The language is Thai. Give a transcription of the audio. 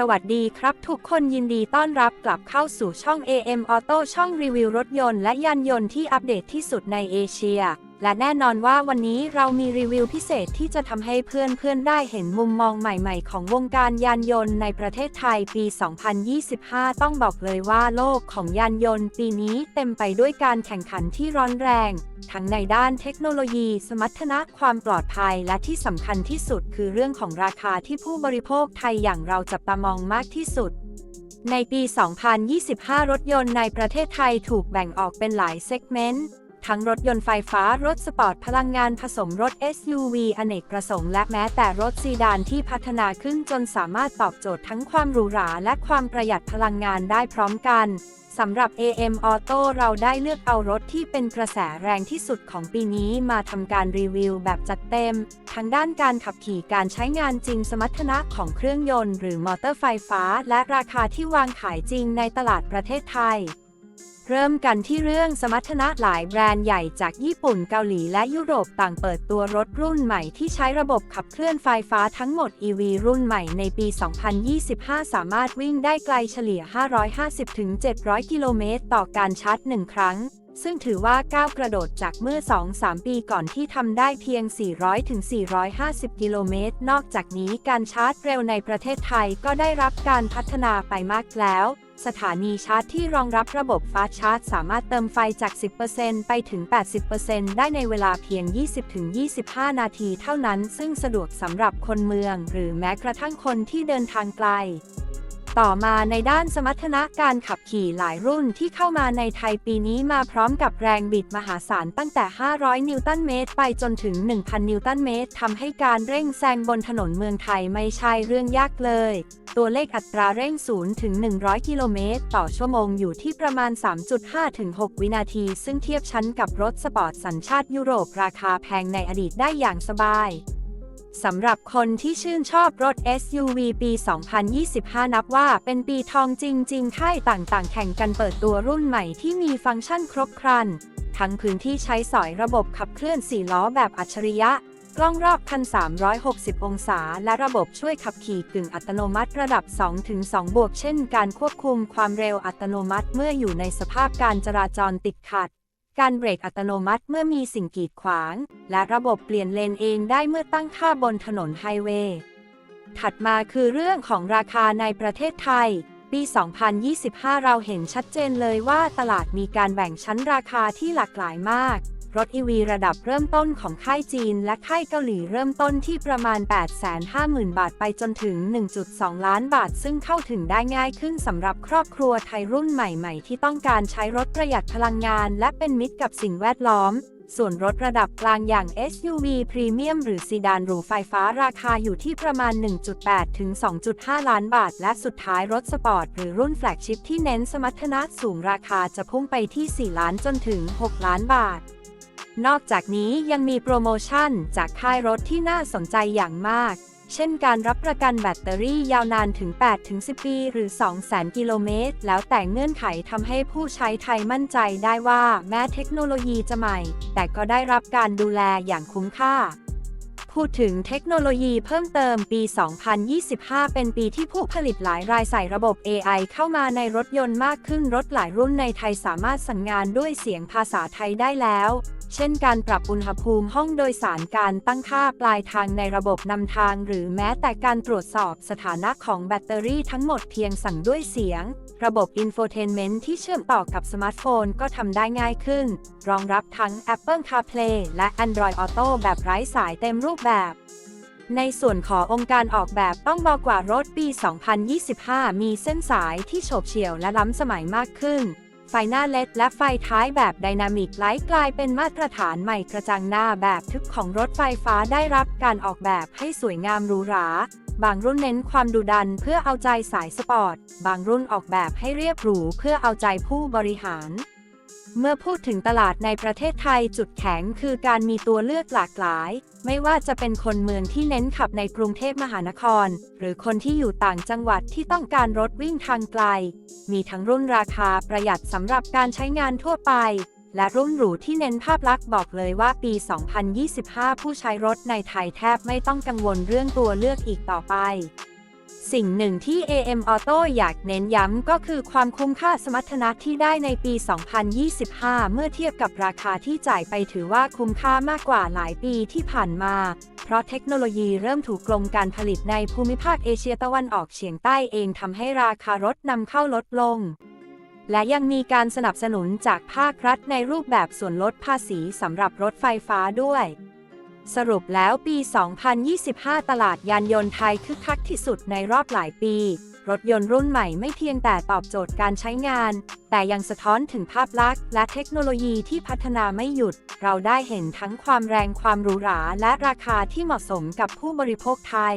สวัสดีครับ ทุกคนยินดีต้อนรับกลับเข้าสู่ช่อง AM Auto ช่องรีวิวรถยนต์และยานยนต์ที่อัปเดตที่สุดในเอเชีย และแน่นอนว่าวันนี้เรามีรีวิวพิเศษที่จะทำให้เพื่อนๆ ได้เห็นมุมมองใหม่ๆ ของวงการยานยนต์ในประเทศไทยปี 2025 ต้องบอกเลยว่าโลกของยานยนต์ปีนี้เต็มไปด้วยการแข่งขันที่ร้อนแรง ทั้งในด้านเทคโนโลยี สมรรถนะความปลอดภัยและที่สำคัญที่สุดคือเรื่องของราคาที่ผู้บริโภคไทยอย่างเราจับตามองมากที่สุดในปี 2025 รถยนต์ในประเทศไทยถูกแบ่งออกเป็นหลายเซกเมนต์ ทั้งรถยนต์ไฟฟ้ารถสปอร์ตพลังงานผสมรถ SUV อเนกประสงค์และแม้แต่รถซีดานที่พัฒนาขึ้นจนสามารถตอบโจทย์ทั้งความหรูหราและความประหยัดพลังงานได้พร้อมกันสำหรับ AM Auto เราได้เลือกเอารถที่เป็นกระแสแรงที่สุดของปีนี้มาทำการรีวิวแบบจัดเต็ม ทั้งด้านการขับขี่การใช้งานจริงสมรรถนะของเครื่องยนต์หรือมอเตอร์ไฟฟ้า และราคาที่วางขายจริงในตลาดประเทศไทย เริ่มกันที่เรื่องสมรรถนะหลายแบรนด์ใหญ่จากญี่ปุ่นเกาหลีและยุโรปต่างเปิดตัวรถรุ่นใหม่ที่ใช้ระบบขับเคลื่อนไฟฟ้าทั้งหมด EV รุ่นใหม่ในปี 2025 สามารถวิ่งได้ไกลเฉลี่ย 550-700 กิโลเมตรต่อการชาร์จ 1 ครั้ง ซึ่งถือว่าก้าวกระโดดจากเมื่อ 2-3 ปีก่อนที่ทำได้เพียง 400-450 กิโลเมตร นอกจากนี้การชาร์จเร็วในประเทศไทยก็ได้รับการพัฒนาไปมากแล้ว สถานีชาร์จที่รองรับระบบฟาสชาร์จ สามารถเติมไฟจาก 10%ไปถึง 80%ได้ในเวลาเพียง 20-25 นาทีเท่านั้น ซึ่งสะดวกสำหรับคนเมือง หรือแม้กระทั่งคนที่เดินทางไกล ต่อมาในด้านสมรรถนะการขับขี่หลายรุ่นที่เข้ามาในไทยปีนี้มาพร้อมกับแรงบิดมหาศาลตั้งแต่ 500 นิวตันเมตร ไปจนถึง 1,000 นิวตันเมตรทำให้การเร่งแซงบนถนนเมืองไทยไม่ใช่เรื่องยากเลย ตัวเลขอัตราเร่ง 0 ถึง 100 กิโลเมตร ต่อชั่วโมงอยู่ที่ประมาณ 3.5 ถึง 6 วินาที ซึ่งเทียบชั้นกับรถสปอร์ตสัญชาติยุโรปราคาแพงในอดีตได้อย่างสบาย สำหรับคนที่ชื่นชอบรถ SUV ปี 2025 นับว่าเป็นปีทองจริง ๆ ค่ายต่างๆ แข่งกันเปิดตัวรุ่นใหม่ที่มีฟังก์ชันครบครัน ทั้งพื้นที่ใช้สอยระบบขับเคลื่อน 4 ล้อแบบอัจฉริยะ กล้องรอบคัน 360 องศา และระบบช่วยขับขี่กึ่งอัตโนมัติระดับ 2-2 บวก เช่น การควบคุมความเร็วอัตโนมัติเมื่ออยู่ในสภาพการจราจรติดขัด การเบรกอัตโนมัติเมื่อมีสิ่งกีดขวาง และระบบเปลี่ยนเลนเองได้เมื่อตั้งค่าบนถนนไฮเวย์ ถัดมาคือเรื่องของราคาในประเทศไทย ปี 2025 เราเห็นชัดเจนเลยว่าตลาดมีการแบ่งชั้นราคาที่หลากหลายมาก รถ EV ระดับเริ่มต้นของค่ายจีนและค่ายเกาหลีเริ่มต้นที่ประมาณ 850,000 บาทไปจนถึง 1.2 ล้านบาท ซึ่งเข้าถึงได้ง่ายขึ้นสำหรับครอบครัวไทยรุ่นใหม่ๆ ที่ต้องการใช้รถประหยัดพลังงาน และเป็นมิตรกับสิ่งแวดล้อมส่วนรถระดับกลางอย่าง SUV พรีเมียมหรือซีดานหรูไฟฟ้าราคาอยู่ที่ประมาณ 1.8 ถึง 2.5 ล้านบาท และสุดท้ายรถสปอร์ต หรือรุ่นแฟลกชิพที่เน้นสมรรถนะสูงราคาจะพุ่งไปที่ 4 ล้านจนถึง 6 ล้านบาท นอกจากนี้ยังมีโปรโมชั่นจากค่ายรถที่น่าสนใจอย่างมาก เช่นการรับประกันแบตเตอรี่ยาวนานถึง 8-10 ปี หรือ 200,000 กิโลเมตร แล้วแต่เงื่อนไขทำให้ผู้ใช้ไทยมั่นใจได้ว่าแม้เทคโนโลยีจะใหม่ แต่ก็ได้รับการดูแลอย่างคุ้มค่าพูดถึงเทคโนโลยีเพิ่มเติมปี 2025 เป็นปีที่ผู้ผลิตหลายรายใส่ระบบ AI เข้ามาในรถยนต์มากขึ้นรถหลายรุ่นในไทยสามารถสั่งงานด้วยเสียงภาษาไทยได้แล้ว เช่นการปรับอุณหภูมิห้องโดยสารการตั้งค่าปลายทางในระบบนำทาง หรือแม้แต่การตรวจสอบสถานะของแบตเตอรี่ทั้งหมดเพียงสั่งด้วยเสียง ระบบ Infotainment ที่เชื่อมต่อกับสมาร์ทโฟนก็ทำได้ง่ายขึ้น รองรับทั้ง Apple CarPlay และ Android Auto แบบไร้สายเต็มรูปแบบในส่วนขององค์การออกแบบต้องบอกว่ารถปี 2025 มีเส้นสายที่โฉบเฉี่ยวและล้ำสมัยมากขึ้น ไฟหน้าเลดและไฟท้ายแบบไดนามิกไลท์กลายเป็นมาตรฐานใหม่กระจังหน้าแบบทึบของรถไฟฟ้าได้รับการออกแบบให้สวยงามหรูหราบางรุ่นเน้นความดุดันเพื่อเอาใจสายสปอร์ต บางรุ่นออกแบบให้เรียบหรูเพื่อเอาใจผู้บริหาร เมื่อพูดถึงตลาดในประเทศไทยจุดแข็งคือการมีตัวเลือกหลากหลาย ไม่ว่าจะเป็นคนเมืองที่เน้นขับในกรุงเทพมหานคร หรือคนที่อยู่ต่างจังหวัดที่ต้องการรถวิ่งทางไกล มีทั้งรุ่นราคาประหยัดสำหรับการใช้งานทั่วไป และรุ่นหรูที่เน้นภาพลักษณ์บอกเลยว่าปี 2025 ผู้ใช้รถในไทยแทบไม่ต้องกังวลเรื่องตัวเลือกอีกต่อไป สิ่งหนึ่งที่ AM Auto อยากเน้นย้ำก็คือความคุ้มค่าสมรรถนะที่ได้ในปี 2025 เมื่อเทียบกับราคาที่จ่ายไปถือว่าคุ้มค่ามากกว่าหลายปีที่ผ่านมา เพราะเทคโนโลยีเริ่มถูกกรมการผลิตในภูมิภาคเอเชียตะวันออกเฉียงใต้เองทำให้ราคารถนำเข้าลดลง และยังมีการสนับสนุนจากภาครัฐในรูปแบบส่วนลดภาษีสำหรับรถไฟฟ้าด้วย สรุปแล้วปี 2025 ตลาดยานยนต์ไทยคึกคักที่สุดในรอบหลายปี รถยนต์รุ่นใหม่ไม่เพียงแต่ตอบโจทย์การใช้งาน แต่ยังสะท้อนถึงภาพลักษณ์และเทคโนโลยีที่พัฒนาไม่หยุด เราได้เห็นทั้งความแรงความหรูหราและราคาที่เหมาะสมกับผู้บริโภคไทย